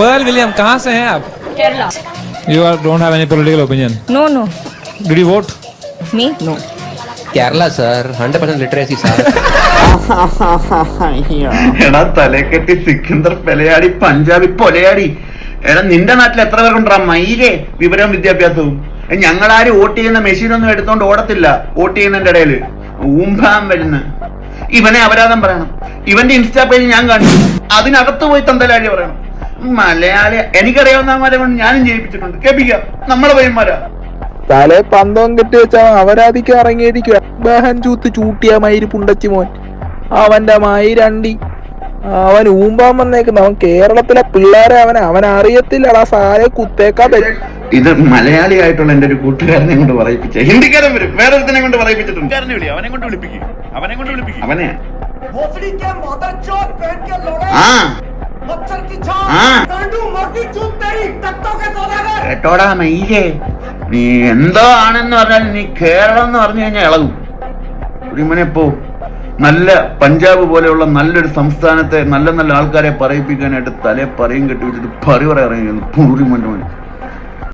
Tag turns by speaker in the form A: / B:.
A: Pearl William, कहाँ से हैं आप
B: Kerala.
A: You are, don't have any political opinion.
B: No, no.
A: Did you vote?
B: Me? No.
C: Kerala sir hundred percent literacy sir
D: എടാ തലക്കെട്ടി സിക്കന്ദർ പെലയാടി പഞ്ചാബി പൊലയാടി എടാ നിന്റെ നാട്ടിൽ എത്ര പേരുണ്ടാ മയിലേ വിവരവും വിദ്യാഭ്യാസവും എ, ഞങ്ങളാരും വോട്ട് ചെയ്യുന്ന മെഷീനൊന്നും എടുത്തോണ്ട് ഓടത്തില്ല വോട്ട് ചെയ്യുന്നതിന്റെ ഇടയില് ഊമ്പാൻ വരുന്ന ഇവനെ അപരാധം പറയണം ഇവന്റെ ഇൻസ്റ്റാ പേജ് ഞാൻ കണ്ടു അതിനകത്ത് പോയി തന്തലാഴി പറയണം മലയാളി എനിക്കറിയാവുന്ന മരമാണ് ഞാനും ജയിപ്പിച്ചിട്ടുണ്ട് കേൾപ്പിക്കാം നമ്മളെ പയ്യന്മാരാ.
E: തലേ പന്തം കെട്ടി വെച്ചാൽ അവരാധിക്ക് ഇറങ്ങിയിരിക്കുക ബഹൻ ചൂത്ത് ചൂട്ടിയ മയിര് പുണ്ടച്ചി മോൻ. അവന്റെ മയിരണ്ടി അവൻ ഊമ്പാൻ വന്നേക്കുന്ന. അവൻ കേരളത്തിലെ പിള്ളേരെ അവൻ അവൻ അറിയത്തില്ലടാ സാരെ കുത്തേക്കാ
D: ഇത് മലയാളി ആയിട്ടുള്ള എന്റെ ഒരു കൂട്ടുകാരനെ കൊണ്ട് പറയിപ്പിച്ച ഹിന്ദിക്കാരൻ വരും. വേറെ ഒരുത്തിനെ കൊണ്ട് പറയിപ്പിച്ചിട്ടുണ്ട്. അവനെ കൊണ്ട് വിളിപ്പിക്കും. അവനെ കൊണ്ട് വിളിപ്പിക്കും. അവനെ. ആ. കേട്ടോടാ മയിലേ നീ എന്തോ ആണെന്ന് പറഞ്ഞാൽ നീ കേരളം എന്ന് പറഞ്ഞു കഴിഞ്ഞാൽ ഇളകും. കുടിമനെ പോ. നല്ല പഞ്ചാബ് പോലെയുള്ള നല്ലൊരു സംസ്ഥാനത്തെ നല്ല നല്ല ആൾക്കാരെ പറയിപ്പിക്കാനായിട്ട് തലേ പറയും കെട്ടി വെച്ചിട്ട് പറി പറയാൻ ഇറങ്ങി പുറിമന്റെ